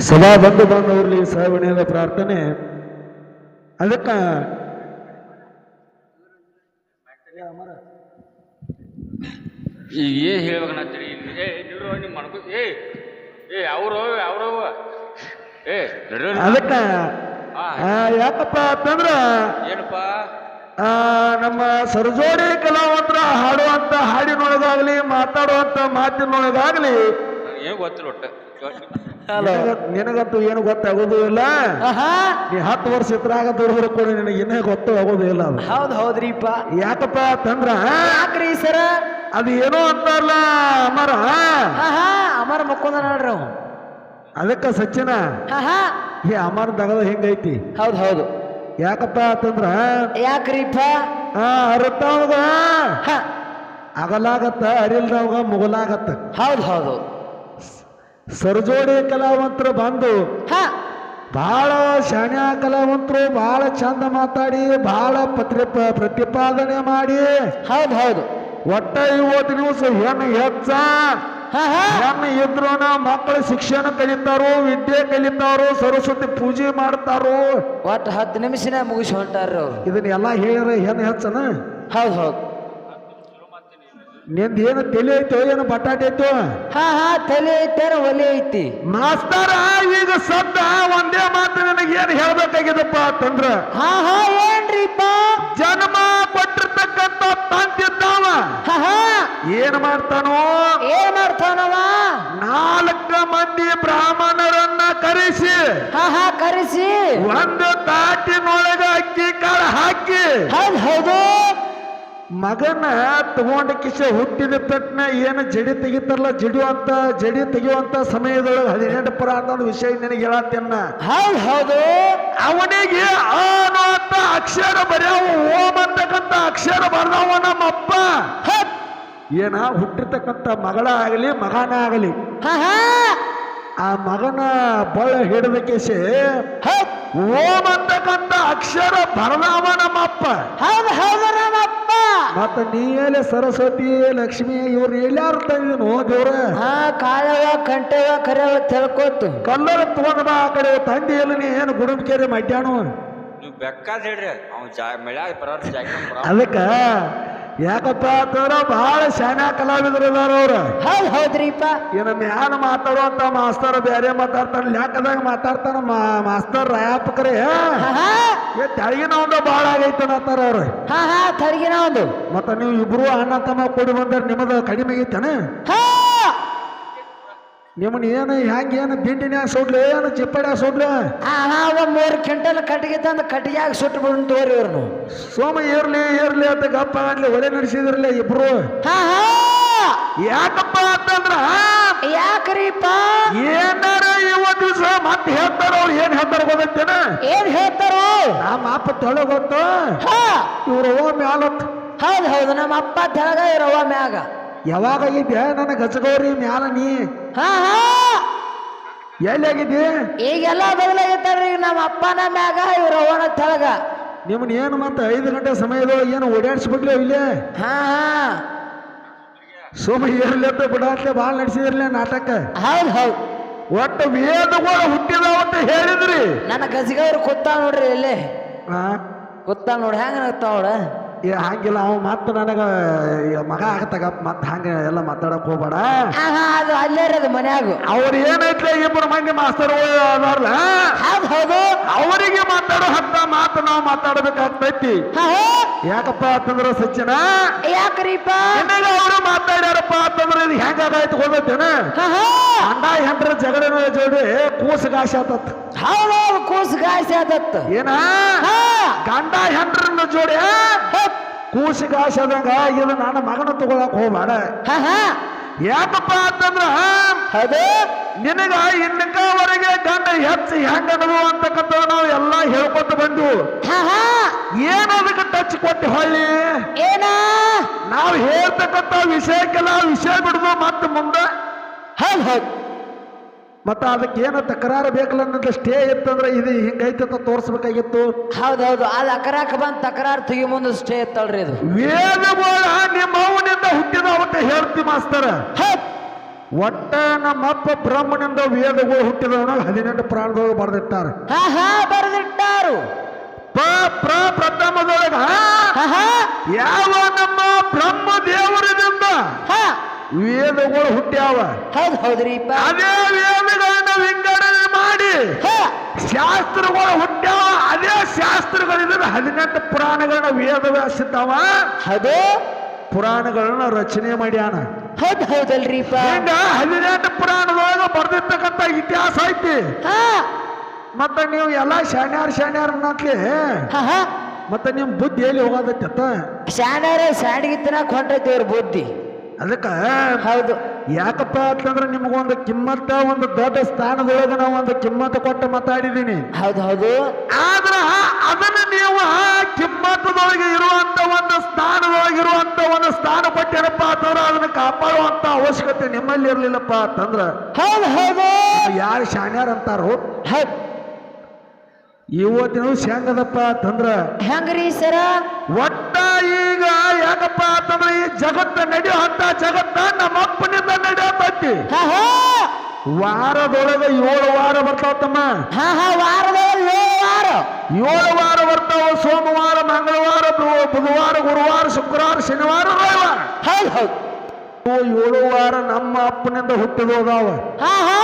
ಸದಾ ಬಂಧು ಬಾಂಧವರಲ್ಲಿ ಸಾವಣಿಯದ ಪ್ರಾರ್ಥನೆ. ಅದಕ್ಕೆ ಈಗ ಏನ್ ಹೇಳ್ಬೇಕನ್ನತ್ತೀರಿ ಏ ನಿಡ್ರು ನಿಮ್ಮ ಮನ್ಕೋ ಏ ಏ ಅವರು ಅವರು ಏ ಅದಕ್ಕೆ ಆ, ಯಾಕಪ್ಪ ಅಂತಂದ್ರ ಏನಪ್ಪ? ನಮ್ಮ ಸರ್ಜೋಡಿ ಕಲಾವಂತರ ಹಾಡುವಂತ ಹಾಡಿನೊಳಗಾಗ್ಲಿ ಮಾತಾಡುವಂತ ಮಾತಿನೊಳಗಾಗ್ಲಿ. ಏನು ಗೊತ್ತಿಲ್ಲ ಒಟ್ಟು. ನಿನಗ- ನಿನಗಂತೂ ಏನು ಗೊತ್ತಾಗೋದು ಇಲ್ಲ? ಆಹಾ. ನೀ ಹತ್ತು ವರ್ಷ ಇದ್ರಾಗ ದುಡಿದ್ರು ಕೂಡ ನಿನಗೆ ಇನ್ನೇ ಗೊತ್ತು ಆಗೋದು ಇಲ್ಲ ಅದು. ಹೌದು ಹೌದ್ರಿಪ್ಪ. ಯಾಕಪ್ಪ ತಂದ್ರ ಯಾಕ್ರಿ ಸರ? ಅದು ಏನೋ ಅಂತಾರಲ್ಲ ಅಮರ. ಅಮರ ಮಕ್ಕೊಂದ ನೋಡ್ರಿ ಅವ ಅದಕ್ಕ ಸಚಿನ ಆಹಾ. ಈ ಅಮರ ದಗದ ಹೆಂಗೈತಿ? ಹೌದು ಹೌದು. ಯಾಕಪ್ಪ ಅಂತಂದ್ರ ಯಾಕ್ರಿಪ್ಪ? ಹ. ಅಗಲಾಗತ್ತ ಅರಿಲ್ದವಾಗ ಮುಗಲಾಗತ್ತ. ಹೌದು ಹೌದು. ಸರ್ಜೋಡಿ ಕಲಾವಂತರು ಬಂದು ಹ. ಬಹಳ ಶಾಣ್ಯ ಕಲಾವಂತರು ಬಹಳ ಚಂದ ಮಾತಾಡಿ ಬಹಳ ಪತ್ರಿ ಪ್ರತಿಪಾದನೆ ಮಾಡಿ. ಹೌದು ಹೌದು. ಒಟ್ಟ ಇವತ್ತು ದಿವಸ ಹೆಣ್ಣು ಹೆಚ್ಚ. ಹೆಣ್ಣು ಇದ್ರು ಮಕ್ಕಳು ಶಿಕ್ಷಣ ಕಲಿತಾರೋ ವಿದ್ಯೆ ಕಲಿತಾರೋ ಸರಸ್ವತಿ ಪೂಜೆ ಮಾಡ್ತಾರೋ. ಒಟ್ಟು ಹತ್ತು ನಿಮಿಷನೇ ಮುಗಿಸಿ ಹೊಂಟಾರ ಇದನ್ನೆಲ್ಲ ಹೇಳಿದ್ರೆ ಹೆಣ್ಣು ಹೆಚ್ಚನ? ಹೌದ್ ಹೌದು. ನಿಂದ ಏನು ತಲೆ ಐತೋ ಏನು ಬಟಾಟೆ ಐತೋ? ಹಾ ಹಾ ತಲೆ ಐತೇನ ಒಲೆ ಐತಿ. ಮಾಸ್ತಾರ ಈಗ ಸದ್ದ ಒಂದೇ ಮಾತು ನಿನಗೆ ಏನು ಹೇಳ್ಬೇಕಾಗಿದಪ್ಪ ಅಂತಂದ್ರ? ಹಾ ಹಾ ಏನ್ರಿಪ್ಪ? ಜನ್ಮ ಪಟ್ಟಿರ್ತಕ್ಕಂತ ತಂತಿದ್ದಾವ ಹಾ ಹಾ. ಏನ್ ಮಾಡ್ತಾನೋ? ಏನ್ ಮಾಡ್ತಾನವ? ನಾಲ್ಕು ಮಂದಿ ಬ್ರಾಹ್ಮಣರನ್ನ ಕರೆಸಿ ಹಾ ಹಾ ಕರೆಸಿ. ಒಂದು ತಾಟಿನೊಳಗ ಅಕ್ಕಿ ಕಾಳು ಹಾಕಿ ಹೌದ್ ಹೌದು. ಮಗನ ತಗೊಂಡ ಕಿಶ ಹುಟ್ಟಿದ ತಕ್ಷಣ ಏನು ಜಡಿ ತೆಗಿತಾರಲ್ಲ ಅಂತ ಜಡಿ ತೆಗೆಯುವಂತ ಸಮಯದೊಳಗೆ ಹದಿನೆಂಟು ಪುರ ಅನ್ನೋದು ವಿಷಯ ನಿನಗೆ ಹೇಳತ್ತೇನ? ಹೌದ್ ಹೌದು. ಅವನಿಗೆ ಆನು ಅಂತ ಅಕ್ಷರ ಬರೆಯವ ಓಂ ಅಂತಕ್ಕಂಥ ಅಕ್ಷರ ಬರ್ದಾವ ನಮ್ಮಪ್ಪ. ಏನ ಹುಟ್ಟಿರ್ತಕ್ಕಂಥ ಮಗಳ ಆಗಲಿ ಮಗನ ಆಗಲಿ ಆ ಮಗನ ಬಳ ಹಿಡಿದ ಕೇಸೆ ಓಂ ಅಂತಕ್ಕಂಥ ಅಕ್ಷರ ಬರದವ ನಮ್ಮಪ್ಪ. ಹೌದು ಹೌದು ನಮ್ಮಪ್ಪ. ಮತ್ತ ನೀ ಎಲ್ಲಿ ಸರಸ್ವತಿ ಲಕ್ಷ್ಮಿ ಇವ್ರು ಎಲ್ಲಾರು ತಂದಿನೋ ದೇವ್ರ. ಹಾ ಕಾಳವ ಕಂಟವ ಕರೆವ ತಿಳ್ಕೊತು. ಕಲ್ಲರ ತಗೊಂಡ್ ಬಾ ಆ ಕಡೆ ತಂದಿ ಎಲ್ಲ ನೀ ಏನು ಗುಡುಂಬಿಕೆರೆ ಮಡ್ಯಾನು ನೀವು ಬೆಕ್ಕಾದ್ ಹೇಳ್ರಿ ಅವ್ನು ಜಾ ಮಳ್ಯಾಗ ಬರೋರ್ ಜಾಗ ಬರೋ ಅದಕ್ಕ ಯಾಕಪ್ಪ ಅಂತಂದ್ರ ಬಹಳ ಶಾನ್ಯ ಕಲಾವಿದರು ಇದಾರ ಅವ್ರ. ಹೌದ್ ಹೌದ್ರಿಪ್ಪ. ಏನ ಮ್ಯಾನ ಮಾತಾಡುವಂತ ಮಾಸ್ತರ್ ಬೇರೆ ಮಾತಾಡ್ತಾನ ಲ್ಯಾಕದಾಗ ಮಾತಾಡ್ತಾನ ಮಾಸ್ತರ್ ರಾಯಪ್ಪಕರೇ. ತೆಳಗಿನ ಒಂದು ಬಹಳ ಆಗೈತೆ ಅಂತಾರ ಅವ್ರು. ಹಾ ಹಾ ತೆಳಗಿನ ಒಂದು. ಮತ್ತ ನೀವು ಇಬ್ರು ಅಣ್ಣ ತಮ್ಮ ಕೊಡಿ ಬಂದ್ರೆ ನಿಮ್ಮದು ಕಡಿಮೆ ಆಗೈತೇನ? ಹಾ. ನಿಮ್ಮನ್ನ ಏನು ಹ್ಯಾಂಗ ಏನು ದಿಂಡಿನ್ಯಾಗ ಸುಡ್ಲೆ ಏನು ಚಿಪ್ಪಡ್ಯಾಗ ಸುಡ್ಲೆ? ಹಾ ಹಾ ಒಂದ್ ಮೂರು ಕ್ವಿಂಟಲ್ ಕಟ್ಟಿಗೆ ತಂದು ಕಟ್ಟಿಗೆಯಾಗ ಸುಟ್ಟು ಬಿಡ್ ತೋರಿ ಇವ್ರನ್ನು ಸೋಮ ಇರ್ಲಿ ಇರ್ಲಿ ಅಂತ ಗಪ್ಪ ಆಗ್ಲಿ ಒಲೆ ನಡೆಸಿದ್ರಲ್ಲ ಇಬ್ರು? ಹಾ ಯಾಕಪ್ಪ ಅಂತಂದ್ರ? ಯಾಕ್ರೀಪ ಏನಾರ ಇವತ್ತು ದಿವಸ ಮತ್ತೆ ಹೇಳ್ತಾರ ಅವ್ರು ಏನ್ ಹೇಳ್ತಾರ ಗೊತ್ತೇನ ಏನ್ ಹೇಳ್ತಾರೋ? ನಮ್ಮ ಅಪ್ಪ ತೊಳೆ ಗೊತ್ತು? ಹಾ. ಇವ್ರು ಮ್ಯಾಲತ್. ಹೌದು ಹೌದು ನಮ್ಮ ಅಪ್ಪ ತೆಳಗ ಇರವ ಮ್ಯಾಗ. ಯಾವಾಗ ಆಗಿದ್ದೆ ನನ್ನ ಗಜಗೌರಿ ಮ್ಯಾಲ ನೀ. ಹಾ ಹಾ. ಎಲ್ಲಿ ಆಗಿದ್ದಿ? ಈಗೆಲ್ಲ ಬದಲಾಗಿತ್ತಾರ್ರಿ ನಮ್ಮ ಅಪ್ಪನ ಮ್ಯಾಗ ಇವ್ರವನ ತೆಳಗ ನಿಮ್ಮನ್ನ ಏನು ಮತ್ತೆ ಐದು ಗಂಟೆ ಸಮಯದೊಳಗೆ ಏನು ಓಡಾಡಿಸ್ಬಿಡ್ಲಿ ಇಲ್ಲೇ? ಹಾ ಹಾ. ಸೋಮ ಇರ್ಲಿ ಅಂತ ಬಿಡಾತ್ಲೆ ಭಾಳ ನಡೆಸಿದ್ರಲ್ಲ ನಾಟಕ. ಹೌದ್ ಹೌದ್. ಒಟ್ಟು ಮೇದ ಹುಟ್ಟಿದ ಅಂತ ಹೇಳಿದ್ರಿ. ನನ್ನ ಗಜಗೌರಿ ಕೂತಾಳ ನೋಡ್ರಿ ಇಲ್ಲೇ. ಹಾ ಕೂತಾಳ ನೋಡ್ರಿ ಹೆಂಗ ನಗ್ತಾವಳ ಏ ಹಂಗಿಲ್ಲ ಅವ ಮತ್ತೆ ನನಗ ಮಗ ಆಗತ್ತಾಗ ಮತ್ತೆ ಹಂಗ ಎಲ್ಲ ಮಾತಾಡಕ್ ಹೋಗ್ಬೇಡ. ಆಹಾ, ಅದು ಅಲ್ಲೇ ಇರೋದು ಮನ್ಯಾಗ. ಅವ್ರ ಏನೈತ್ಲೆ ಇಬ್ಬರು ಮಂದಿ ಮಾಸ್ತರ್ ಅದಾರಲ್ಲ? ಹೌದ್ ಹೌದು. ಅವರಿಗೆ ಮಾತಾಡೋ ಹತ್ತ ಮಾತು ನಾವು ಮಾತಾಡಬೇಕಾಗ್ತೈತಿ. ಹಾ ಯಾಕಪ್ಪ ಅಂತಂದ್ರ ಸಚಿನ? ಯಾಕ್ರೀಪ ನಿನಗ ಅವರು ಮಾತಾಡ್ಯಾರಪ್ಪ ಅಂತಂದ್ರೆ ಇದು ಹೆಂಗಾಗಾಯ್ತು ಗೊತ್ತೇನ ಹಾ ಹಾ. ಅಂಡ ಹೆಂಡ್ರ ಜಗಳ ಜೋಡಿ ಕೂಸಗಾಶ ಆತತ್. ಹೌದು ಕೂಸು ಗಾಸಿ ಆತತ್. ಏನ? ಹಾ. ಗಂಡ ಹೆಂಡ್ರನ್ನ ಜೋಡಿ ಕೂಸಿಗಾಶ ಆದಂಗ ಇದು ನನ್ನ ಮಗನ ತಗೊಳಕ್ ಹೋಗ್ಬೇಡ. ಯಾಕಪ್ಪ ಅಂತಂದ್ರ ಅದೇ ನಿನಗ ಇನ್ನಕವರೆಗೆ ಗಂಡ ಹೆಚ್ಚು ಹೆಂಗ ಅನ್ನೋದು ಅಂತಕ್ಕಂಥ ನಾವು ಎಲ್ಲ ಹೇಳ್ಕೊತ ಬಂದು ಏನದಕ್ಕೆ ಟಚ್ ಕೊಟ್ಟು ಹೊಳ್ಳಿ? ಏನ? ನಾವು ಹೇಳ್ತಕ್ಕಂಥ ವಿಷಯಕ್ಕೆಲ್ಲ ವಿಷಯ ಬಿಡುದು ಮತ್ತೆ ಮುಂದೆ. ಹೌದು ಹೌದ್. ಮತ್ತ ಅದಕ್ಕೆ ಏನೋ ತಕರಾರು ಬೇಕಲ್ಲ ಅನ್ನೋದು ಸ್ಟೇ ಇತ್ತಂದ್ರೆ ಇದು ಹಿಂಗೈತೆ ಅಂತ ತೋರಿಸ್ಬೇಕಾಗಿತ್ತು. ಹೌದೌದು. ಅದು ಅಕರಾಕ ಬಂದ್ ತಕರಾರು ತೆಗಿ ಮುಂದೆ ಸ್ಟೇ ಇತ್ತಲ್ರಿ ಇದು. ವೇದಗೋಳ ನಿಮ್ಮ ಅವನಿಂದ ಹುಟ್ಟಿದ ಅವತ್ತ ಹೇಳ್ತಿ ಮಾಸ್ತರ. ಒಟ್ಟ ನಮ್ಮಪ್ಪ ಬ್ರಹ್ಮನಿಂದ ವೇದಗಳು ಹುಟ್ಟಿದವನ ಹದಿನೆಂಟು ಪ್ರಾಣದೊಳಗೆ ಬರೆದಿಟ್ಟಾರೆ. ಹಾ ಹಾ ಬರೆದಿಟ್ಟಾರು. ಪ ಪ್ರ ಪ್ರಥಮದೊಳಗ ಹಾ. ಹಾ ಯಾವ ನಮ್ಮ ಬ್ರಹ್ಮ ದೇವರದಿಂದ ಹಾ. ವೇದಗಳು ಹುಟ್ಟ್ಯಾವ. ಹೌದು ಹೌದ್ರಿಪ್ಪ ಅದೇ ವೇದಗಳನ್ನ ವಿಂಗಡಣೆ ಮಾಡಿ ಶಾಸ್ತ್ರಗಳು ಹುಟ್ಟ್ಯಾವ ಅದೇ ಶಾಸ್ತ್ರಗಳಿದ್ರೆ ಹದಿನೆಂಟು ಪುರಾಣಗಳನ್ನ ವೇದವ್ಯಾಸಿದ್ದಾವ. ಅದೇ ಪುರಾಣಗಳನ್ನ ರಚನೆ ಮಾಡ್ಯಾನ. ಹೌದು ಹೌದಲ್ರಿಪ್ಪ ಹದಿನೆಂಟು ಪುರಾಣದೊಳಗ ಬರ್ದಿರ್ತಕ್ಕಂಥ ಇತಿಹಾಸ ಐತಿ. ಹಾ. ಮತ್ತ ನೀವು ಎಲ್ಲ ಶಾಣ್ಯಾರ ಶಾಣ್ಯಾರ ಅನ್ನಕ್ಕೆ ಮತ್ತೆ ಹಾ. ಮತ್ತ ನಿಮ್ ಬುದ್ಧಿ ಎಲ್ಲಿ ಹೋಗೋದತ್ತ ಶಾಣ್ಯಾರ ಶಾಣಿಗೆ ಕೊಂಡ್ರೈತಿ ಅವ್ರ ಬುದ್ಧಿ. ಅದಕ್ಕ ಹೌದು. ಯಾಕಪ್ಪ ಅಂತಂದ್ರೆ ನಿಮಗೊಂದು ಕಿಮ್ಮತ್ತ ಒಂದು ದೊಡ್ಡ ಸ್ಥಾನದೊಳಗೆ ನಾವು ಒಂದು ಕಿಮ್ಮತ್ತ ಕೊಟ್ಟು ಮಾತಾಡಿದೀನಿ. ಹೌದು ಹೌದು. ಆದ್ರ ಅದನ್ನ ನೀವು ಕಿಮ್ಮತ್ತದೊಳಗೆ ಇರುವಂತ ಒಂದು ಸ್ಥಾನದೊಳಗೆ ಇರುವಂತ ಒಂದು ಸ್ಥಾನ ಪಟ್ಟಿರಪ್ಪ ಅಂತಂದ್ರೆ ಅದನ್ನ ಕಾಪಾಡುವಂತ ಅವಶ್ಯಕತೆ ನಿಮ್ಮಲ್ಲಿ ಇರ್ಲಿಲ್ಲಪ್ಪ ಅಂತಂದ್ರ ಹೌದು ಹೌದು. ಯಾರು ಶಾಣ್ಯಾರ ಅಂತಾರೋ? ಹೌದು. ಇವತ್ತಿನ ಹೆಂಗದಪ್ಪ ಅಂತಂದ್ರ ಹೆಂಗ್ರಿ ಸರ? ಒಟ್ಟ ಯಾಕಪ್ಪ ಅಂತಂದ್ರೆ ಈ ಜಗತ್ತ ನಡೆಯುವಂತ ಜಗತ್ತ ನಮ್ಮ ಅಪ್ಪನಿಂದ ನಡೆಯತೈತಿ. ಹಾ ಹಾ. ವಾರದೊಳಗೆ ಏಳು ವಾರ ಬರ್ತಾವ ತಮ್ಮ ಹಾ ಹಾ ವಾರದಲ್ಲಿ ಏಳು ವಾರ. ಏಳು ವಾರ ಬರ್ತಾವ ಸೋಮವಾರ ಮಂಗಳವಾರ ಬುಧವಾರ ಗುರುವಾರ ಶುಕ್ರವಾರ ಶನಿವಾರ ರವಿವಾರ. ಹೌದು ಹೌದು. ಏಳು ವಾರ ನಮ್ಮ ಅಪ್ಪನಿಂದ ಹುಟ್ಟಿದೋದಾವ ಹಾ ಹಾ.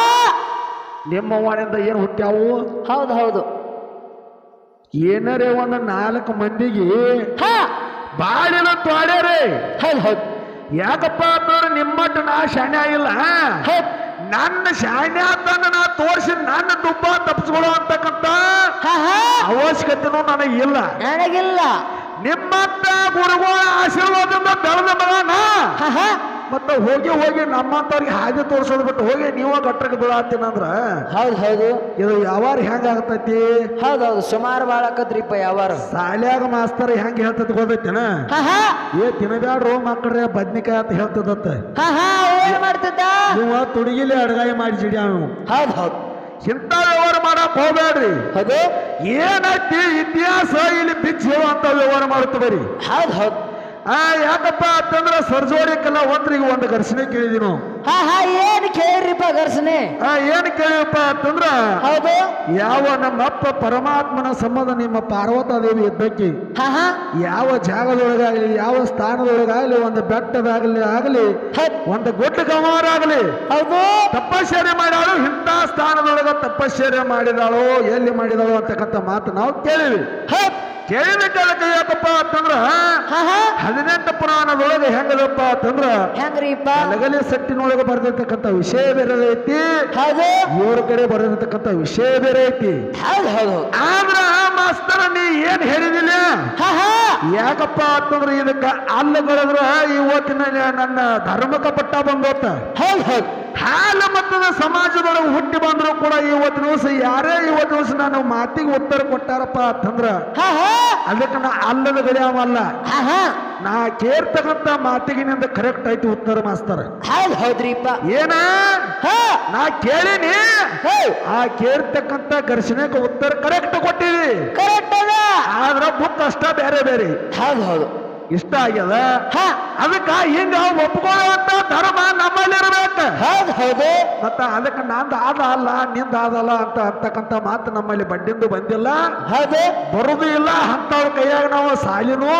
ನಿಮ್ಮವ್ವನಿಂದ ಏನು ಹುಟ್ಟ್ಯಾವು? ಹೌದು ಹೌದು. ಏನರೇ ಒಂದು ನಾಲ್ಕು ಮಂದಿಗೆ ಹಾ. ಬಾಳಿನ ತೋಡೇರಿ. ಹೌದು ಹೌದು. ಯಾಕಪ್ಪ ಅಂತಂದ್ರೆ ನಿಮ್ಮಟ್ಟು ನಾ ಶಾಣ್ಯ ಇಲ್ಲ. ಹೌದು. ನನ್ನ ಶಾಣ್ಯ ತನ್ನ ನಾ ತೋರಿಸಿ ನನ್ನ ದುಬ್ಬ ತಪ್ಪಿಸ್ಕೊಳ್ಳೋ ಅಂತಕ್ಕಂತ ಅವಶ್ಯಕತೆನೂ ನನಗಿಲ್ಲ. ನನಗಿಲ್ಲ. ನಿಮ್ಮಂತ ಗುರುಗಳ ಆಶೀರ್ವಾದದಿಂದ ಬೆಳೆದ ಮಗನ. ಮತ್ತೆ ಹೋಗಿ ಹೋಗಿ ನಮ್ಮಂತವ್ರಿಗೆ ಹಾದಿ ತೋರಿಸೋದು ಬಿಟ್ಟು ಹೋಗಿ ನೀವ ಗಟ್ಟಕ್ಕೆ ಬೀಳತ್ತೀನಂದ್ರ ಹೌದು ಹೌದು. ಇದು ಯಾವಾರ ಹೆಂಗ ಆಗ್ತೈತಿ? ಹೌದೌದು ಹೌದು. ಸುಮಾರು ಭಾಳ ಆಕತ್ರಿಪ್ಪ ಯಾವಾರ. ಶಾಲ್ಯಾಗ ಮಾಸ್ತರ್ ಹೆಂಗ್ ಹೇಳ್ತೈತಿ ಗೊತ್ತೈತಿನ? ಏ ತಿನ್ನಬ್ಯಾಡ್ರೋ ಮಕ್ಕಳ್ರೆ ಬದ್ನಿಕಾಯಿ ಅಂತ ಹೇಳ್ತದತ್ತ. ಮಾಡ್ತಿದ್ದ? ನೀವು ತುಡುಗಿಲಿ ಅಡಗಾಯಿ ಮಾಡಿ ಜಿಡಿ ಅವ ಹೌದು ಹೌದು. ಇಂಥ ವ್ಯವಹಾರ ಮಾಡಕ್ ಹೋಗ್ಬೇಡ್ರಿ ಹೌದು. ಏನೈತಿ ಇತಿಹಾಸ ಇಲ್ಲಿ ಬಿಚ್ಚಿ ಹೇಳುವಂತ ವ್ಯವಹಾರ ಮಾಡುತ್ತ ಬರೀ. ಹೌದು ಹೌದು. ಆ ಯಾಕಪ್ಪ ಅಂತಂದ್ರ ಸರ್ಜೋಡಿ ಕಲ್ಲ ಒಂದ್ರಿಗೆ ಒಂದು ಘರ್ಷಣೆ ಕೇಳಿದ್ವಿ ನಾವು ಹಾ ಹಾ ಏನ್ ಕೇಳ್ರಿಪ್ಪ ಘರ್ಷಣೆ? ಆ ಏನ್ ಕೇಳಿವಪ್ಪ ಅಂತಂದ್ರ ಹೌದು. ಯಾವ ನಮ್ಮ ಅಪ್ಪ ಪರಮಾತ್ಮನ ಸಂಬಂಧ ನಿಮ್ಮ ಪಾರ್ವತಾದೇವಿ ಇದ್ದಕ್ಕೆ ಹಾ ಹಾ. ಯಾವ ಜಾಗದೊಳಗಾಗ್ಲಿ ಯಾವ ಸ್ಥಾನದೊಳಗಾಗ್ಲಿ ಒಂದು ಬೆಟ್ಟದಾಗಲಿ ಆಗಲಿ ಒಂದು ಗುಡ್ಡ ಗಮಾರಾಗಲಿ ಹೌದು. ತಪಶ್ಚರ್ಯ ಮಾಡಾಳು ಇಂಥ ಸ್ಥಾನದೊಳಗ ತಪಶ್ಚರ್ಯ ಮಾಡಿದಾಳೋ ಎಲ್ಲಿ ಮಾಡಿದಾಳೋ ಅಂತಕ್ಕಂಥ ಮಾತು ನಾವು ಕೇಳಿವಿ. ಹೌದು. ಕೇಳಿದ ಕಾಲಕ್ಕೆ ಯಾಕಪ್ಪ ಅಂತಂದ್ರ ಹಾ ಹಾ. ಹದಿನೆಂಟು ಪುರಾಣದೊಳಗೆ ಹೆಂಗದಪ್ಪ ಅಂತಂದ್ರ ಹೆಂಗ್ರಿಪ್ಪ? ಲಗಲಿ ಸಟ್ಟಿನೊಳಗೆ ಬರ್ದಿರ್ತಕ್ಕಂಥ ವಿಷಯ ಬೇರೆ ಐತಿ. ಇವ್ರ ಕಡೆ ಬರೆದಿರ್ತಕ್ಕಂಥ ವಿಷಯ ಬೇರೆ ಐತಿ. ಆದ್ರ ಮಾಸ್ತರ ನೀ ಏನ್ ಹೇಳಿದಿಲ್ಲ? ಹಾ ಹಾ. ಯಾಕಪ್ಪ ಅಂತಂದ್ರ ಇದಕ್ಕ ಅಲ್ಲಗಳಿದ್ರ ಇವತ್ತಿನ ನನ್ನ ಧರ್ಮಕ ಪಟ್ಟ ಬಂದೋತ ಹೌದ್ ಹೌದು. ಹಾಲ ಮತದ ಸಮಾಜದೊಳಗೆ ಹುಟ್ಟಿ ಬಂದರೂ ಕೂಡ ಇವತ್ತು ದಿವಸ ಯಾರೇ ಇವತ್ತು ದಿವಸ ನಾನು ಮಾತಿಗೆ ಉತ್ತರ ಕೊಟ್ಟಾರಪ್ಪ ಅಂತಂದ್ರ ಅದಕ್ಕೆ ನಾ ಅಲ್ಲದ ಗಡಿಯವಲ್ಲ ನಾ ಕೇರ್ತಕ್ಕಂಥ ಮಾತಿಗಿನಿಂದ ಕರೆಕ್ಟ್ ಐತಿ ಉತ್ತರ ಮಾಸ್ತರ. ಹೌದು ಹೌದ್ರಿಪ್ಪ. ಏನ? ಹಾ. ನಾ ಕೇಳಿನಿ. ಆ ಕೇರ್ತಕ್ಕಂತ ಘರ್ಷಣೆಗೆ ಉತ್ತರ ಕರೆಕ್ಟ್ ಕೊಟ್ಟಿವಿ ಕರೆಕ್ಟ್ ಅದ. ಆದ್ರ ಬುಕ್ ಅಷ್ಟ ಬೇರೆ ಬೇರೆ. ಹೌದು ಹೌದು. ಇಷ್ಟ ಆಗ್ಯದ? ಹಾ. ಅದಕ್ಕ ಹಿಂಗ ಒಪ್ಕೊಳ್ಳುವಂತ ಧರ್ಮ ನಮ್ಮಲ್ಲಿ ನಮ್ಮಲ್ಲಿರ್ಬೇಕು. ಹೌದು ಹೌದು. ಮತ್ತ ಅದಕ್ಕೆ ನಂದು ಆದ ಅಲ್ಲ ನಿಂದ ಆದಲ್ಲ ಅಂತ ಅಂತಕ್ಕಂತ ಮಾತು ನಮ್ಮಲ್ಲಿ ಬಂದಿಂದು ಬಂದಿಲ್ಲ. ಹೌದು. ಬರುದು ಇಲ್ಲ ಅಂತವ್ರ ಕೈಯಾಗ ನಾವು ಸಾಲಿನೂ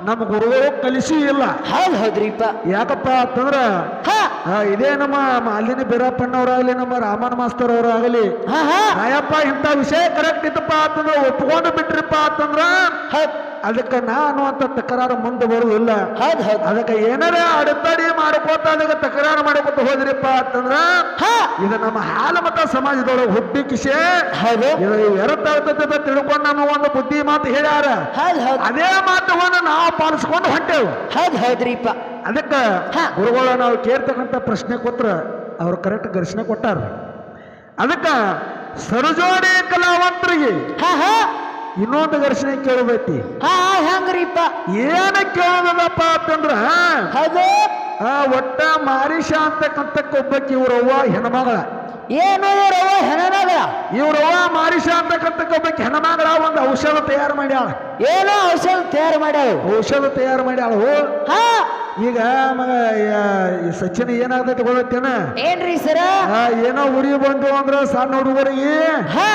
ನಮ್ಮ ಗುರುಗಳು ಕಲಿಸಿ ಇಲ್ಲ. ಹೌದು ಹೌದ್ರಿಪ್ಪ ಯಾಕಪ್ಪ ಅಂತಂದ್ರ ಇದೇ ನಮ್ಮ ಮಾಲಿನಿ ಬೀರಪ್ಪಣ್ಣವರಾಗಲಿ ನಮ್ಮ ರಾಮನ್ ಮಾಸ್ತರ್ ಅವರಾಗಲಿ ಹಾ ಹಾ. ರಾಯಪ್ಪ ಇಂಥ ವಿಷಯ ಕರೆಕ್ಟ್ ಇತ್ತಪ್ಪ ಅಂತಂದ್ರ ಒಪ್ಕೊಂಡು ಬಿಟ್ರಿಪ್ಪ ಅಂತಂದ್ರ ಹೌದು. ಅದಕ್ಕೆ ನಾನು ಅಂತ ತಕರಾರು ಮುಂದೆ ಬರುವುದಿಲ್ಲ. ಹೌದು ಹೌದು. ಅದಕ್ಕೆ ಏನಾರ ಅಡೆತಡೆ ಮಾಡ್ಕೋತ ಅದಕ್ಕೆ ತಕರಾರು ಮಾಡ್ಕೋತ ಹೋದ್ರಿಪ್ಪ ಅಂತಂದ್ರ ಹಾ. ಇದು ನಮ್ಮ ಹಾಲಮತ ಸಮಾಜದೊಳಗೆ ಹುಟ್ಟಿ ಕಿಶೆ ವ್ಯರ್ಥ ತಿಳ್ಕೊಂಡು ನಮ್ಮ ಒಂದು ಬುದ್ಧಿ ಮಾತು ಹೇಳ್ಯಾರ. ಅದೇ ಮಾತುವನ್ನು ನಾವು ಪಾಲಿಸ್ಕೊಂಡು ಹೊಂಟೇವು. ಹೌದು ಹೌದ್ರಿಪ್ಪ. ಅದಕ್ಕೆ ಗುರುಗಳ ಗುರುಗಳು ನಾವು ಕೇಳ್ತಕ್ಕಂಥ ಪ್ರಶ್ನೆ ಕೊತ್ರ ಅವ್ರು ಕರೆಕ್ಟ್ ಘರ್ಷಣೆ ಕೊಟ್ಟಾರ. ಅದಕ್ಕೆ ಸರಜೋಡಿ ಕಲಾವಂತರಿಗೆ ಹಾ ಹಾ. ಇನ್ನೊಂದು ಘರ್ಷಣೆ ಕೇಳೋದೈತಿ ಹಾ ಹೆಂಗ್ರಿಪ್ಪ ಏನ ಕೇಳೋದಪ್ಪ ಅಂತಂದ್ರ ಹೌದು. ಆ, ಒಟ್ಟ ಮಾರಿಷ ಅಂತಕ್ಕಂತಕ್ಕೊಬ್ಬಕ್ಕೆ ಇವ್ರವ್ವ ಹೆಣ್ಮಗಳ. ಏನು ರವ ಹೆಣನಾಗ ಇವ್ರವ್ವ ಮಾರಿಷ ಅಂತಕ್ಕಂತಕ್ಕೊಬ್ಬಕ್ಕೆ ಹೆಣ್ಮಗಳ ಒಂದು ಔಷಧ ತಯಾರು ಮಾಡ್ಯಾಳ. ಏನೋ ಔಷಧ ತಯಾರು ಮಾಡ್ಯಾವ ಔಷಧ ತಯಾರು ಮಾಡ್ಯಾಳು. ಹಾ ಈಗ ಮಗ ಸಚಿನ್ ಏನಾಗ್ತೈತಿ ಗೊತ್ತೇನ? ಏನ್ರಿ ಸರ? ಏನೋ ಉರಿ ಬಂದು ಅಂದ್ರ ಸಣ್ಣ ಹುಡುಗರಿಗೆ ಹಾ.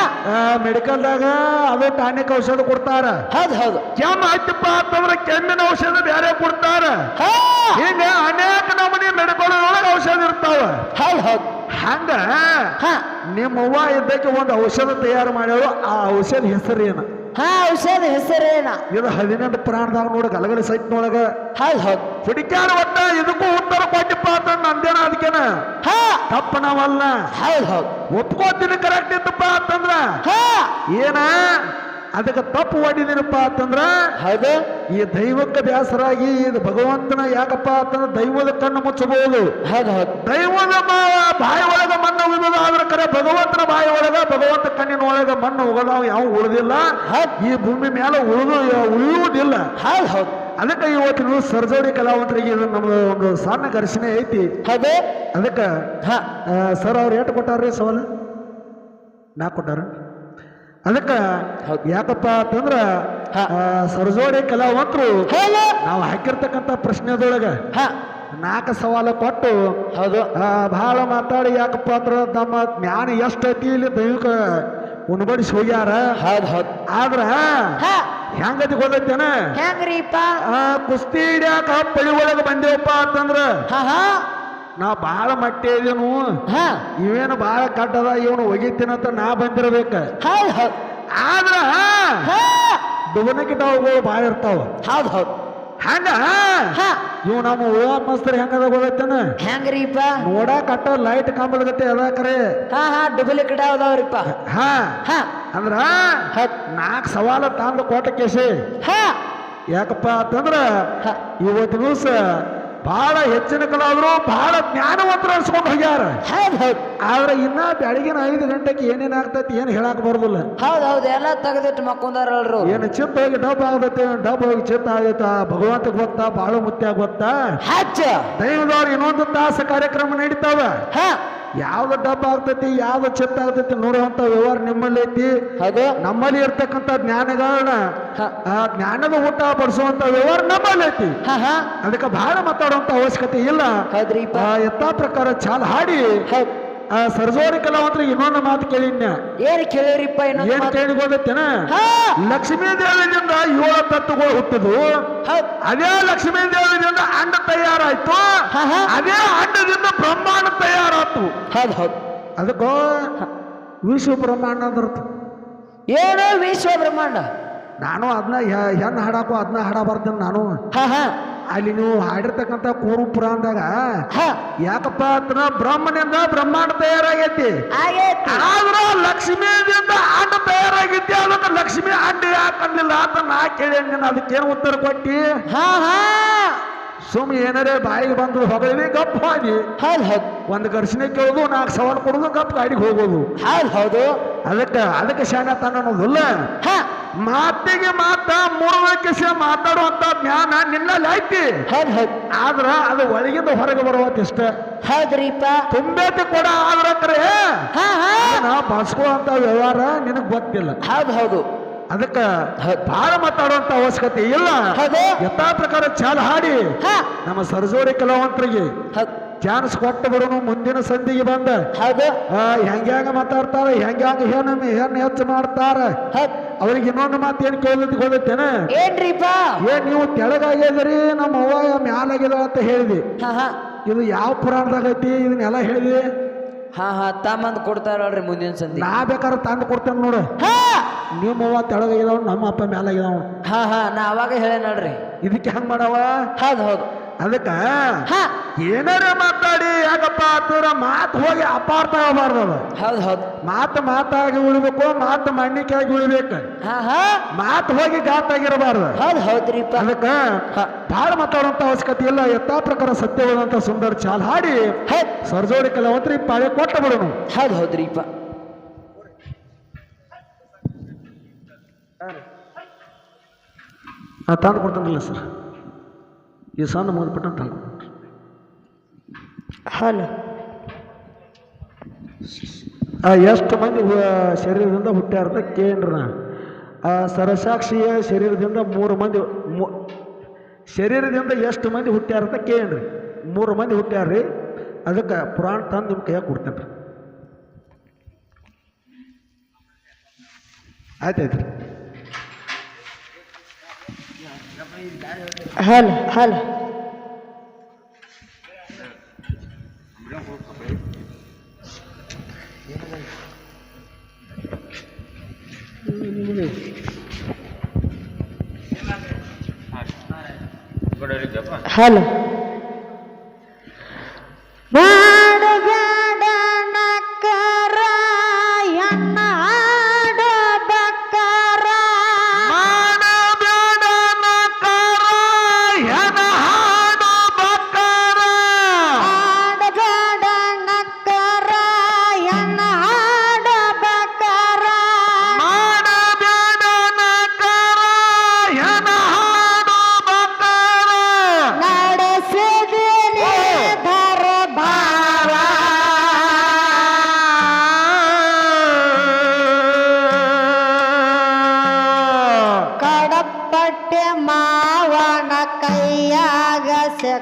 ಮೆಡಿಕಲ್ದಾಗ ಅದು ಟಾನಿಕ್ ಔಷಧ ಕೊಡ್ತಾರ. ಹೌದು ಹೌದು. ಕೆಮ್ಮ ಆಯ್ತಪ್ಪ ಅಂತಂದ್ರ ಕೆಮ್ಮಿನ ಔಷಧ ಬೇರೆ ಕೊಡ್ತಾರ. ಹಾ. ಹಿಂಗ ಅನೇಕ ನಮೂನಿ ಮೆಡಿಕಲ್ ಒಳಗೆ ಔಷಧ ಇರ್ತಾವ. ಹೌದು ಹೌದು. ಹಂಗ? ಹಾ. ನಿಮ್ಮ ಅವ್ವ ಇದ್ದಕ್ಕೆ ಒಂದು ಔಷಧ ತಯಾರು ಮಾಡ್ಯಾಳು ಆ ಔಷಧ ಹೆಸರೇನು? ಹಾ ಔಷಧ ಹೆಸರೇನ? ಇದು ಹದಿನೆಂಟು ಪ್ರಾಣದಾಗ ನೋಡ ಗಲಗಲಿ ಸೈಟ್ನೊಳಗ ಹೌದು ಹೌದು. ಹುಡುಕ್ಯಾರ ಒಟ್ಟ ಇದಕ್ಕೂ ಉತ್ತರ ಕೊಟ್ಟಿಪ್ಪ ಅಂತ ನಂದೇನ ಅದಕ್ಕೇನ? ಹಾ. ತಪ್ಪ ನಾವಲ್ಲ ಹೌದು ಹೌದು. ಒಪ್ಕೋತೀನಿ ಕರೆಕ್ಟ್ ಇತ್ತಪ್ಪ ಅಂತಂದ್ರ? ಹಾ. ಏನ? ಅದಕ್ಕೆ ತಪ್ಪು ಹೊಡಿದೀನಪ್ಪ ಅಂತಂದ್ರ ಹಾಗೆ ಈ ದೈವಕ್ಕೆ ಬ್ಯಾಸರಾಗಿ ಇದು ಭಗವಂತನ ಯಾಕಪ್ಪ ಅಂತಂದ್ರೆ ದೈವದ ಕಣ್ಣು ಮುಚ್ಚಬಹುದು. ದೈವದ ಬಾಯ ಒಳಗ ಮಣ್ಣು ಉಳಿದ ಆದ್ರೆ ಕರೆ ಭಗವಂತನ ಬಾಯಿ ಒಳಗ ಭಗವಂತ ಕಣ್ಣಿನ ಒಳಗ ಮಣ್ಣು ಉಗದಾವ ಯಾವ ಉಳಿದಿಲ್ಲ. ಈ ಭೂಮಿ ಮೇಲೆ ಉಳಿದು ಉಳಿಯುವುದಿಲ್ಲ. ಅದಕ್ಕೆ ಇವತ್ತಿನ ಸರ್ಜೋಡಿ ಕಲಾವಂತರಿಗೆ ಇದು ನಮ್ದು ಒಂದು ಸಣ್ಣ ಘರ್ಷಣೆ ಐತಿ. ಹಾಗೆ ಅದಕ್ಕೆ ಹಾ. ಸರ್ ಅವ್ರು ಏಟು ಕೊಟ್ಟಾರ್ರಿ ಸವಾಲು? ನಾ ಕೊಟ್ಟಾರ? ಅದಕ್ಕೆ. ಯಾಕಪ್ಪ ಅಂತಂದ್ರ ಸರ್ಜೋಡಿ ಕಲಾವಂತರು ನಾವು ಹಾಕಿರ್ತಕ್ಕಂಥ ಪ್ರಶ್ನೆದೊಳಗ ಹಾ. ನಾಲ್ಕು ಸವಾಲು ಕೊಟ್ಟು ಹೌದು. ಬಹಳ ಮಾತಾಡಿ ಯಾಕಪ್ಪ ಅಂದ್ರ ನಮ್ಮ ಜ್ಞಾನ ಎಷ್ಟೈತಿ ಇಲ್ಲಿ ದೈವಿಕ ಉಣಬಡಿಸಿ ಹೋಗ್ಯಾರ. ಹೌದು ಹೌದು. ಆದ್ರ ಹಾ. ಹೆಂಗತಿ ಗೊತ್ತೈತೇನ? ಕುಸ್ತಿ ಹಿಡಿಯಾಕ ಪಳಿ ಒಳಗೆ ಬಂದೇವಪ್ಪ ಅಂತಂದ್ರ ಹಾ ಹಾ. ನಾ ಬಹಳ ಮಟ್ಟಿ ಇದೀನು. ಹಾ. ಇವೇನು ಬಹಳ ಕಟ್ಟದ ಇವನು ಒಗಿತೀನಂತ ನಾ ಬಂದಿರ್ಬೇಕ. ಹೌದು ಹೌದು. ಆದ್ರ ಹಾ ಡುಬನಕಿಟವುಗಳು ಭಾಳ ಇರ್ತಾವ. ಹೌದು ಹೌದು. ಹಂಗ ಹಾ. ಇವ್ ನಮ್ಮ ಓ ಮಸ್ತರ್ ಹೆಂಗದ ಗೊತ್ತೇನ? ಹೆಂಗ್ರಿಪ್ಪ? ನೋಡ ಅಟ್ಟ ಲೈಟ್ ಕಂಬದ ಗತೆ ಅದ ಕರೆ. ಹಾ ಹಾ ಡುಪ್ಲಿಕೇಟ್ ಅದಾವ್ರಿಪ್ಪ. ಹಾ. ಹಾ. ಅಂದ್ರ. ನಾಲ್ಕು ಸವಾಲ ತಂದು ಕೋಟ ಕೇಸಿ ಹಾ. ಯಾಕಪ್ಪ ಅಂತಂದ್ರ ಇವತ್ತು ದಿವಸ ಬಹಳ ಹೆಚ್ಚಿನ ಕಲಾವಿದರು ಬಹಳ ಜ್ಞಾನವಂತರ ಅನ್ಸ್ಕೊಂಡು ಹೋಗ್ಯಾರ. ಹೌದು ಹೌದು. ಆದ್ರೆ ಇನ್ನ ಬೆಳಗಿನ ಐದು ಗಂಟೆಗೆ ಏನೇನ್ ಆಗ್ತೈತಿ ಏನು ಹೇಳಕ್ ಬರೋದಿಲ್ಲ. ಹೌದು ಹೌದು ಎಲ್ಲ ತೆಗೆದಿಟ್ಟು ಮಕ್ಕೊಂದಾರಲ್ರು ಏನು ಚಿತ್ತ ಹೋಗಿ ಡಬ್ ಆಗತ್ತೆ ಡಬ್ ಹೋಗಿ ಚಿತ್ತ ಆಗೈತ ಭಗವಂತ ಗೊತ್ತಾ ಬಾಳು ಮುತ್ಯ ಗೊತ್ತಾ? ಹಚ್ಚ. ದೈವದವ್ರು ಇನ್ನೊಂದು ತಾಸ ಕಾರ್ಯಕ್ರಮ ನಡೀತಾವ. ಹಾ. ಯಾವ್ದು ಡಬ್ಬ ಆಗ್ತೈತಿ ಯಾವ್ದು ಚಿತ್ತ ಆಗ್ತೈತಿ ನೋಡುವಂತ ವ್ಯವಹಾರ ನಿಮ್ಮಲ್ಲಿ ಐತಿ. ಹೌದು. ನಮ್ಮಲ್ಲಿ ಇರ್ತಕ್ಕಂಥ ಜ್ಞಾನಗಳನ್ನ. ಆ ಜ್ಞಾನದ ಊಟ ಬಡಿಸುವಂತ ವ್ಯವಹಾರ ನಮ್ಮಲ್ಲಿ ಐತಿ. ಹಾ ಹಾ. ಅದಕ್ಕೆ ಬಹಳ ಮಾತಾಡುವಂತ ಅವಶ್ಯಕತೆ ಇಲ್ಲ. ಎತ್ತ ಆ, ಯಥಾ ಪ್ರಕಾರ ಚಾಲ್ ಹಾಡಿ. ಹೌದು. ಆ ಸರ್ಜೋರಿ ಕಲಾವಂತರಿಗೆ ಇನ್ನೊಂದು ಮಾತು ಕೇಳಿದ್ನ ಏನ್ ಕೇಳಿರಿಪ್ಪ ಏನ್? ಕೇಳಿ ಗೊತ್ತೇನ ಹಾ. ಲಕ್ಷ್ಮೀ ದೇವಿಯಿಂದ ಏಳು ತತ್ವಗಳು ಹುಟ್ಟದು ಅದೇ ಲಕ್ಷ್ಮೀ ದೇವಿಯಿಂದ ಅಂಡ ತಯಾರಾಯ್ತು. ಅದೇ ಅಂಡದಿಂದ ಬ್ರಹ್ಮಾಂಡ ತಯಾರಾಯ್ತು ಹೌದು ಹೌದು. ಅದಕ್ಕೋ ವಿಶ್ವ ಬ್ರಹ್ಮಾಂಡ ಅಂದ್ರತು ಏನು ವಿಶ್ವ ಬ್ರಹ್ಮಾಂಡ? ನಾನು ಅದನ್ನ ಹೆಣ್ಣು ಹಾಡಾಕೋ ಅದನ್ನ ಹಾಡ ಬರ್ತೇನೆ ನಾನು. ಹಾ ಹಾ. ಅಲ್ಲಿ ನೀವು ಹಾಡಿರ್ತಕ್ಕಂಥ ಕೂರು ಪುರಾಣದಾಗ ಹಾ. ಯಾಕಪ್ಪ ಅಂದ್ರ ಬ್ರಹ್ಮನಿಂದ ಬ್ರಹ್ಮಾಂಡ ತಯಾರಾಗೈತಿ. ಆದ್ರ ಲಕ್ಷ್ಮೀದಿಂದ ಅಂಡ ತಯಾರಾಗೈತಿ ಅದಕ್ಕೆ ಲಕ್ಷ್ಮಿ ಅಂಡ ಯಾಕಂದಿಲ್ಲ ಅಂತ ನಾ ಕೇಳಿ ಅದಕ್ಕೆ ಅದಕ್ಕೇನು ಉತ್ತರ ಕೊಟ್ಟಿ? ಹಾ ಹಾ. ಸುಮ್ ಏನಾರೇ ಬಾಯಿಗೆ ಬಂದು ಹೊಗಳಿವಿ ಗಪ್ ಹೋಗಿ ಹೌದು ಹೌದು. ಒಂದು ಘರ್ಷಣೆ ಕೇಳೋದು ನಾಲ್ಕು ಸವಾಲು ಕೊಡೋದು ಗಪ್ ಗಾಡಿಗೆ ಹೋಗೋದು. ಹೌದು ಹೌದು. ಅದಕ್ಕೆ ಅದಕ್ಕೆ ಶಾಣ ತಾನ ಅನ್ನೋದಲ್ಲ ಹಾ. ಮಾತಿಗೆ ಮಾತ ಮೂರನೇ ಕಿಸ ಮಾತಾಡುವಂತ ಜ್ಞಾನ ನಿನ್ನಲ್ಲಿ ಐತಿ. ಆದ್ರ ಅದು ಒಳಗಿಂದ ಹೊರಗೆ ಬರುವಂತಿಷ್ಟ ಹೌದ್ರಿಪ್ಪ. ತುಂಬೈತಿ ಕೂಡ ಆದ್ರ ಕರೆ ಬಳಸ್ಕೊಳ್ಳುವಂತ ವ್ಯವಹಾರ ನಿನಗ್ ಗೊತ್ತಿಲ್ಲ. ಹೌದು ಹೌದು. ಅದಕ್ಕ ಬಾಳ ಮಾತಾಡುವಂತ ಅವಶ್ಯಕತೆ ಇಲ್ಲ. ಯಥಾ ಪ್ರಕಾರ ಚಾಲ ಹಾಡಿ. ಹಾ. ನಮ್ಮ ಸರ್ಜೋರಿ ಕಲಾವಂತರಿಗೆ ಹೌದು. ಚಾನ್ಸ್ ಕೊಟ್ಟು ಬಿಡೋನು ಮುಂದಿನ ಸಂಧಿಗೆ ಬಂದ. ಹೌದು. ಹೆಂಗ ಹೆಂಗ ಮಾತಾಡ್ತಾರ ಹೆಂಗ ಹೆಂಗ ಹೆಣ್ಣು ಹೆಣ್ಣು ಹೆಚ್ಚು ಮಾಡ್ತಾರ. ಅವ್ರಿಗೆ ಇನ್ನೊಂದು ಮಾತು ಏನು ಕೇಳಿದ್ ಗೊತ್ತೇನ? ಏನ್ರಿಪ್ಪ ಏನ್ ನೀವು ತೆಳಗಾಗಿದ್ರಿ ನಮ್ಮ ಅವ್ವ ಮ್ಯಾಲಾಗಿದ ಅಂತ ಹೇಳಿದಿ. ಇದು ಯಾವ ಪುರಾಣದಾಗ ಐತಿ ಇದನ್ನೆಲ್ಲ ಹೇಳಿದಿ? ಹಾ ಹಾ ತಮ್ಮಂದ್ ಕೊಡ್ತಾರಲ್ರಿ ನೋಡ್ರಿ ಮುಂದಿನ ಸಂಧಿ ನಾ ಬೇಕಾದ್ರೆ ತಂದು ಕೊಡ್ತೇನೆ ನೋಡು. ಹಾ. ನಿಮ್ಮ ಅವ್ವ ತೆಳಗಾಗಿದವ್ ನಮ್ಮ ಅಪ್ಪ ಮ್ಯಾಲಾಗಿದವ್ ಹಾ ಹಾ ನಾ ಅವಾಗ ಹೇಳ ನೋಡ್ರಿ. ಇದಕ್ಕೆ ಹೆಂಗ್ ಮಾಡವ ಹೌದು ಹೌದು. ಅದಕ್ಕ ಹಾ. ಏನಾರೇ ಮಾತಾಡಿ ಯಾಕಪ್ಪ ಅಂತಂದ್ರ ಮಾತು ಹೋಗಿ ಅಪಾರ್ಥ ಆಗಬಾರ್ದು ಅದು. ಹೌದು ಹೌದು. ಮಾತು ಮಾತಾಗಿ ಉಳಿಬೇಕು ಮಾತು ಮಣ್ಣಿಕಾಗಿ ಉಳಿಬೇಕು. ಹಾ ಹಾ. ಮಾತು ಹೋಗಿ ಗಾತಾಗಿರಬಾರ್ದು ಹೌದು ಹೌದ್ರಿಪ್ಪ. ಅದಕ್ಕ ಭಾಳ ಮಾತಾಡುವಂತ ಅವಶ್ಯಕತೆ ಇಲ್ಲ ಯಥಾ ಪ್ರಕಾರ ಸತ್ಯವಾದಂತ ಸುಂದರ ಚಾಲ್ ಹಾಡಿ. ಸರ್ಜೋಡಿ ಕಲಾವಂತರಿ ಪಾಳೆ ಕೊಟ್ಟ ಬಿಡೋನು. ಹೌದು ಹೌದ್ರಿಪ್ಪ. ತಂದು ಕೊಡ್ತಾನಲ್ಲ ಸರ್. ಈ ಸಣ್ಣ ಮುಗಿದ್ಬಿಟ್ಟು ತಂದು ಹಾಲು. ಎಷ್ಟು ಮಂದಿ ಶರೀರದಿಂದ ಹುಟ್ಟ್ಯಾರ್ದ ಕೇಳ್ರಿ ನಾ ಆ ಸರಸಾಕ್ಷಿಯ ಶರೀರದಿಂದ ಮೂರು ಮಂದಿ ಶರೀರದಿಂದ ಎಷ್ಟು ಮಂದಿ ಹುಟ್ಟ್ಯಾರಂತ ಕೇಳ್ರಿ ಮೂರು ಮಂದಿ ಹುಟ್ಟ್ಯಾರ್ರಿ? ಅದಕ್ಕೆ ಪುರಾಣ ತಂದು ನಿಮ್ಮ ಕೈಯಾಗ ಕೊಡ್ತೇನೆ ರೀ. ಆಯ್ತಾಯ್ತು ರೀ. ಹಲ್ ಹಲ್. jala.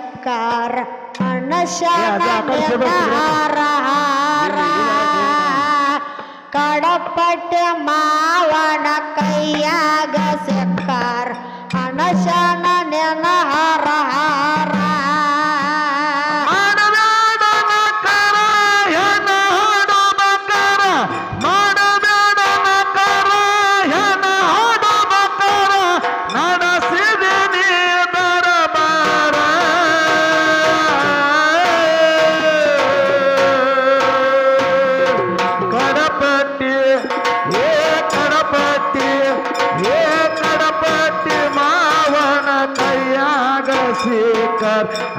ಸತ್ಕಾರ ಅಣಶನ ಹಾರ ಹಾರ ಕಡಪಟ್ಟ ಮಾ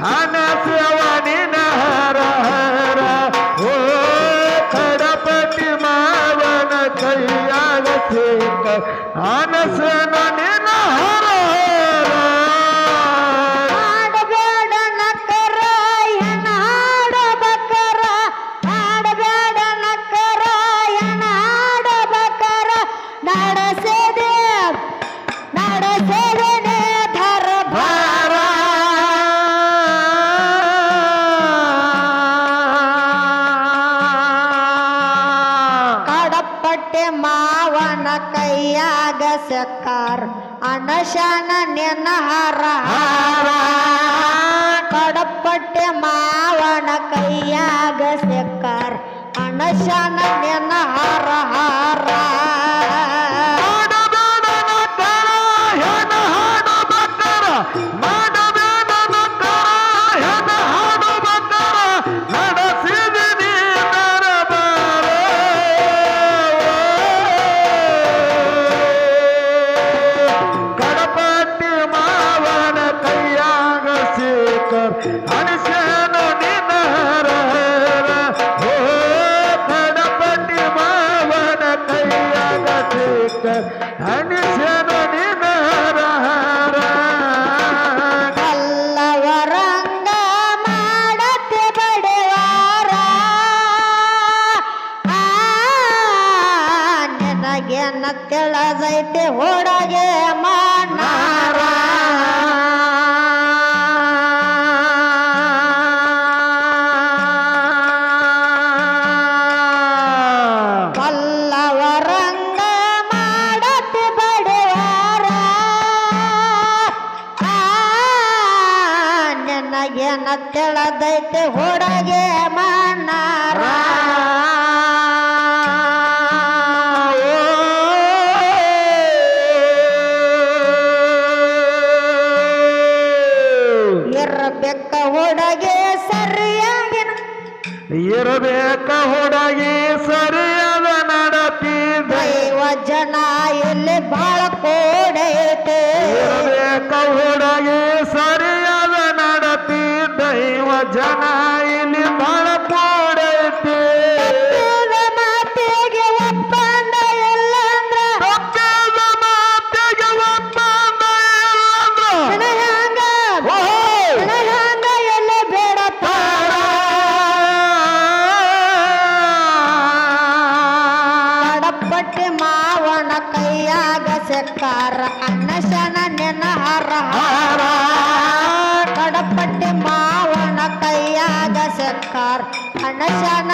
ಹನಸವನಿನ ಹರ ಹರ ಓ ಕಡಪತಿ ಮಾವನ ಕೈಯಾಗ ಹನಸನ जायते वाजयते मा नारा ವಿವೇಕ ಹುಡುಗಿ ಸರಿಯಾದ ನಡತಿ. ದೈವ ಜನ ಇಲ್ಲಿ ಬಹಳ ಕೋಡೈತೆ. ವಿವೇಕ ಹುಡುಗಿ ಸರಿಯಾದ ನಡತಿ. ದೈವ ಜನ ಸರ್ಕಾರ ಹಣ ಶಾನ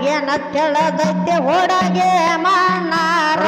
ನಿನಗೇನ ತೆಳದೈತೆ ಹೊಡಗೆ ಮಣ್ಣಾರ